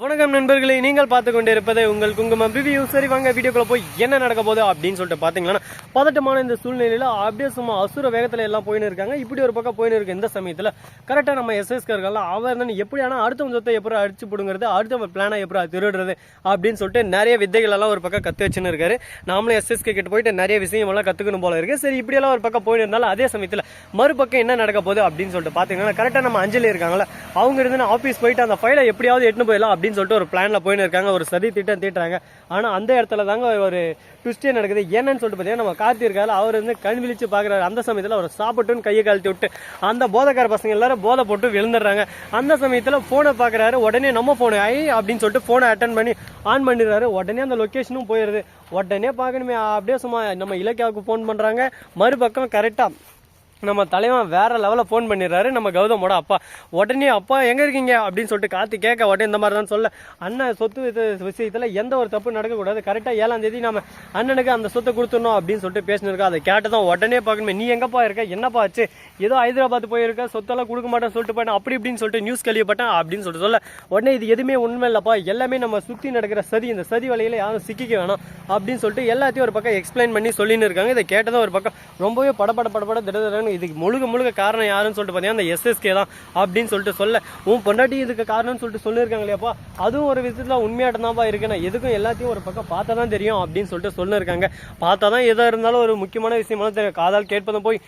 வணக்கம் நண்பர்களே நீங்கள் பார்த்து கொண்டு இருப்பது உங்கள் குங்குமம் ரிவ்யூ சரி வாங்க வீடியோக்குள்ள போய் என்ன நடக்க போகுது அப்படின்னு சொல்லிட்டு பார்த்தீங்கன்னா பதட்டமான இந்த சூழ்நிலையில் அப்படியே சும்மா அசுர வேகத்தில் எல்லாம் போயின்னு இருக்காங்க. இப்படி ஒரு பக்கம் போயின்னு இருக்கு இந்த சமயத்தில். கரெக்டாக நம்ம எஸ்எஸ்கர்கள் அவர் தான் எப்படியான அடுத்த சொத்தை எப்படி அடிச்சு பிடுங்கிறது அடுத்த பிளானை எப்படி திருடுறது அப்படின்னு சொல்லிட்டு நிறைய வித்தைகள் எல்லாம் ஒரு பக்கம் கற்று வச்சுன்னு இருக்காரு. நாமளும் எஸ்எஸ்கே கிட்ட போயிட்டு நிறைய விஷயம் எல்லாம் கற்றுக்கணும் போல இருக்கு. சரி இப்படியெல்லாம் ஒரு பக்கம் போயின்னு இருந்தாலும் அதே சமயத்தில் மறுபக்கம் என்ன நடக்க போகுது அப்படின்னு சொல்லிட்டு பார்த்தீங்கன்னா கரெக்டாக நம்ம அஞ்சலி இருக்காங்களா அவங்க இருந்து ஆஃபீஸ் போயிட்டு அந்த ஃபைலை எப்படியாவது எட்டுன்னு போயிடலாம் அப்படின்னு சொல்லிட்டு ஒரு பிளான்ல போயின்னு இருக்காங்க ஒரு சதி திட்டம் தீட்டுறாங்க. ஆனா அந்த இடத்துல தாங்க ஒரு ட்விஸ்டே நடக்குது. என்னன்னு சொல்லிட்டு பார்த்தீங்கன்னா நம்ம கார்த்தி இருக்காரு அவர் வந்து கண் விழிச்சு பார்க்குறாரு அந்த சமயத்தில் அவர் சாப்பிட்டுன்னு கையை கழட்டி விட்டு அந்த போதைக்கார பசங்க எல்லாரும் போதை போட்டு விழுந்துடுறாங்க. அந்த சமயத்தில் ஃபோனை பார்க்குறாரு உடனே நம்ம ஃபோனு ஐ அப்படின்னு சொல்லிட்டு ஃபோனை அட்டன் பண்ணி ஆன் பண்ணிடுறாரு. உடனே அந்த லொக்கேஷனும் போயிடுது உடனே பார்க்கணுமே அப்படியே சும்மா நம்ம இலக்கியாவுக்கு ஃபோன் பண்ணுறாங்க மறுபக்கம் கரெக்டாக நம்ம தலைவன் வேற லெவலில் ஃபோன் பண்ணிடுறாரு. நம்ம கௌதமோட அப்பா. உடனே அப்பா எங்க இருக்கீங்க? அப்படின்னு சொல்லிட்டு காத்து கேட்க உடனே இந்த மாதிரி தான் சொல்ல. அண்ணன் சொத்து விஷயத்தில் விஷயத்துல எந்த ஒரு தப்பு நடக்கக்கூடாது. கரெக்டாக ஏழாம் தேதி நம்ம அண்ணனுக்கு அந்த சொத்தை கொடுத்துடணும் அப்படின்னு சொல்லிட்டு பேசினிருக்கோம் அதை கேட்டதான் உடனே பார்க்கணுமே. நீ எங்கப்பா இருக்க? என்னப்பா ஆச்சு? ஏதோ ஹைதராபாத் போயிருக்க? சொத்தெல்லாம் கொடுக்க மாட்டேன்னு சொல்லிட்டு போயிட்டேன். அப்படி இப்படின்னு சொல்லிட்டு நியூஸ் கேள்விப்பட்டேன் அப்படின்னு சொல்லிட்டு சொல்ல. உடனே இது எதுவுமே உண்மை இல்லைப்பா. எல்லாமே நம்ம சுற்றி நடக்கிற சதி. இந்த சதி வலையில் யாரும் சிக்கிக்க வேணாம் அப்படின்னு சொல்லிட்டு எல்லாத்தையும் ஒரு பக்கம் எக்ஸ்பிளைன் பண்ணி சொல்லின்னு இருக்காங்க இதை கேட்டதும் ஒரு பக்கம் ரொம்பவே படபட படபட காரணம் இதுக்கு முழுக்க முழுக்க காரணம் யாருன்னு சொல்லிட்டு பார்த்தீங்கன்னா அந்த எஸ்எஸ்கே தான் அப்படின்னு சொல்லிட்டு சொல்ல. உன் பொண்டாட்டி இதுக்கு காரணம்னு சொல்லிட்டு சொல்லியிருக்காங்க இல்லையாப்பா அதுவும் ஒரு விதத்தில் உண்மையாட்டம் தான்ப்பா இருக்கு. நான் எதுக்கும் எல்லாத்தையும் ஒரு பக்கம் பார்த்தா தான் தெரியும் அப்படின்னு சொல்லிட்டு சொல்லியிருக்காங்க. பார்த்தா தான் எதாக இருந்தாலும் ஒரு முக்கியமான விஷயமான தெரியும். காதால் கேட்பதும் போய்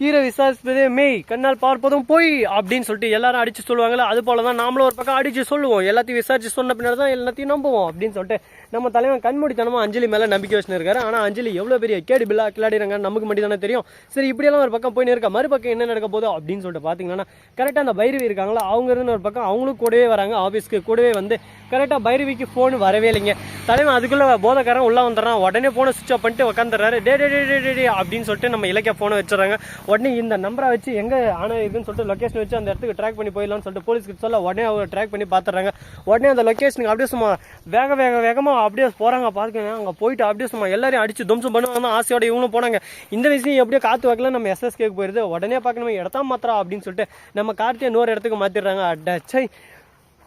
தீர விசாரிப்பதே மெய் கண்ணால் பார்ப்பதும் போய் அப்படின்னு சொல்லிட்டு எல்லாரும் அடிச்சு சொல்லுவாங்கல்ல அது போல தான் நாமளும் ஒரு பக்கம் அடிச்சு சொல்லுவோம். எல்லாத்தையும் விசாரிச்சு சொன்ன பின்னாடி தான் எல்லாத்தையும் நம்புவோம் அப்படின்னு சொல்லிட்டு நம்ம தலைவன் கண்மூடித்தனமா அஞ்சலி மேல நம்பிக்கை வச்சுன்னு இருக்காரு ஆனா அஞ்சலி எவ்வளவு பெரிய கேடு பில்லா கிளாடிறாங்க நமக்கு மட்டும் தானே தெரியும். சரி இப்படியெல்லாம் ஒரு பக்கம் போய் இருக்க? மறுபக்கம் என்ன நடக்க போதோ அப்படின்னு சொல்லிட்டு பாத்தீங்கன்னா கரெக்டா அந்த பைரவி இருக்காங்களா? அவங்க இருந்து ஒரு பக்கம் அவங்களும் கூடவே வராங்க ஆபீஸ்க்கு கூடவே வந்து கரெக்டா பைரவிக்கு போன் வரவே இல்லைங்க. தலைவன் அதுக்குள்ள போதக்காரன் உள்ள வந்துடுறான். உடனே போனை சுவிச் ஆஃப் பண்ணிட்டு உட்காந்துறாரு டே டே டே டே அப்படின்னு சொல்லிட்டு நம்ம இலக்கிய போனை வச்சிடறாங்க. உடனே இந்த நம்பரை வச்சு எங்க ஆனா இருக்குன்னு சொல்லிட்டு லொகேஷன் வச்சு அந்த இடத்துக்கு ட்ராக் பண்ணி போயிடலாம்னு சொல்லிட்டு போலீஸ்க்கு சொல்ல உடனே அவங்க ட்ராக் பண்ணி பாத்துறாங்க உடனே அந்த லொகேஷனுக்கு அப்படியே சும்மா வேக வேக வேகமா அப்படியே போறாங்க பார்த்துக்கோங்க அங்க போயிட்டு அப்படியே சும்மா எல்லாரையும் அடிச்சு தும்சம் பண்ணுவாங்க. ஆசையோட இவங்களும் போனாங்க. இந்த விஷயம் எப்படியோ காத்து வைக்கல நம்ம எஸ்எஸ்கேக்கு போயிருது. உடனே பார்க்கணும் இடத்தா மாத்திரா அப்படின்னு சொல்லிட்டு நம்ம கார்த்தியை இன்னொரு இடத்துக்கு மாத்திடுறாங்க. அடச்சை.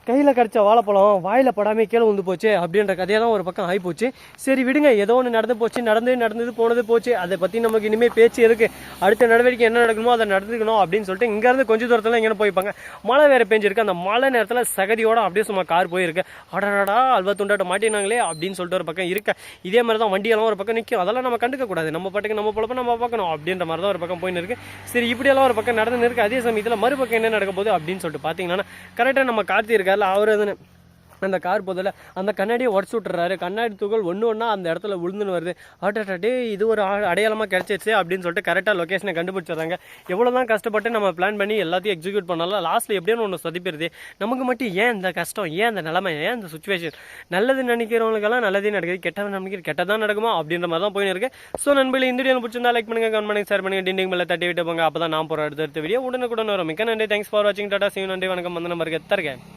கையில் கடிச்ச வாழைப்பழம் வாயில் படாமல் கீழே வந்து போச்சு. அப்படின்ற கதையெல்லாம் ஒரு பக்கம் ஆகி போச்சு. சரி விடுங்க. ஏதோ ஒன்று நடந்து போச்சு நடந்து நடந்தது போனது போச்சு. அதை பற்றி நமக்கு இனிமேல் பேச்சு இருக்குது அடுத்த நடவடிக்கை என்ன நடக்கணுமோ அதை நடந்துக்கணும் அப்படின்னு சொல்லிட்டு இங்கேருந்து கொஞ்சம் தூரத்தில் எங்கே போய்ப்பாங்க மழை வேறு பெஞ்சிருக்கு. அந்த மழை நேரத்தில் சகதியோட அப்படியே சும்மா கார் போயிருக்கு. அடடா அல்வா துண்டாட்ட மாட்டினாங்களே அப்படின்னு சொல்லிட்டு ஒரு பக்கம் இருக்க. இதே மாதிரி தான் வண்டியெல்லாம் ஒரு பக்கம் நிற்கும் அதெல்லாம் நம்ம கண்டுக்க கூடாது. நம்ம பாட்டுக்கு நம்ம பொழப்ப நம்ம பார்க்கணும் அப்படின்ற மாதிரி தான் ஒரு பக்கம் போயின்னு இருக்கு. சரி இப்படியெல்லாம் ஒரு பக்கம் நடந்து இருக்கு. அதே சமயத்தில் மறுபக்கம் என்ன நடக்க போகுது அப்படின்னு சொல்லிட்டு பார்த்தீங்கன்னா கரெக்டாக நம்ம கார்த்தி இருக்கார்ல அவர் வந்து அந்த கார் போதில் அந்த கண்ணாடியை உடச்சு விட்டுறாரு. கண்ணாடி துகள் ஒன்று ஒன்றா அந்த இடத்துல விழுந்துன்னு வருது. ஆட்டாட்டே இது ஒரு அடையாளமாக அடையாளமா அப்படின்னு சொல்லிட்டு கரெக்டாக லொக்கேஷனை கண்டுபிடிச்சிடுறாங்க. எவ்வளோ தான் கஷ்டப்பட்டு நம்ம பிளான் பண்ணி எல்லாத்தையும் எக்ஸிக்யூட் பண்ணாலும் லாஸ்ட்டில் எப்படியும் ஒன்று சொதிப்பிடுது. நமக்கு மட்டும் ஏன் இந்த கஷ்டம்? ஏன் இந்த நிலைமை? ஏன் இந்த சுச்சுவேஷன் நல்லது நினைக்கிறவங்களுக்கெல்லாம் நல்லதே நடக்குது. கெட்டது நினைக்கிற கெட்டதான் நடக்குமா? அப்படின்ற மாதிரி தான் போயின்னு இருக்கு ஸோ நண்பர்கள் இந்த வீடியோ பிடிச்சிருந்தா லைக் பண்ணுங்க கமெண்ட் பண்ணுங்க ஷேர் பண்ணுங்க டிண்டிங் மேலே தட்டி விட்டு போங்க. அப்போ தான் நான் போகிற அடுத்த அடுத்த வீடியோ உடனுக்குடன் வரும். மிக்க நன்றி. தேங்க்ஸ் ஃபார் வாட்சிங் டாடா சீன் நன்றி வணக்கம். வந்து நம்பருக்கு தருகேன்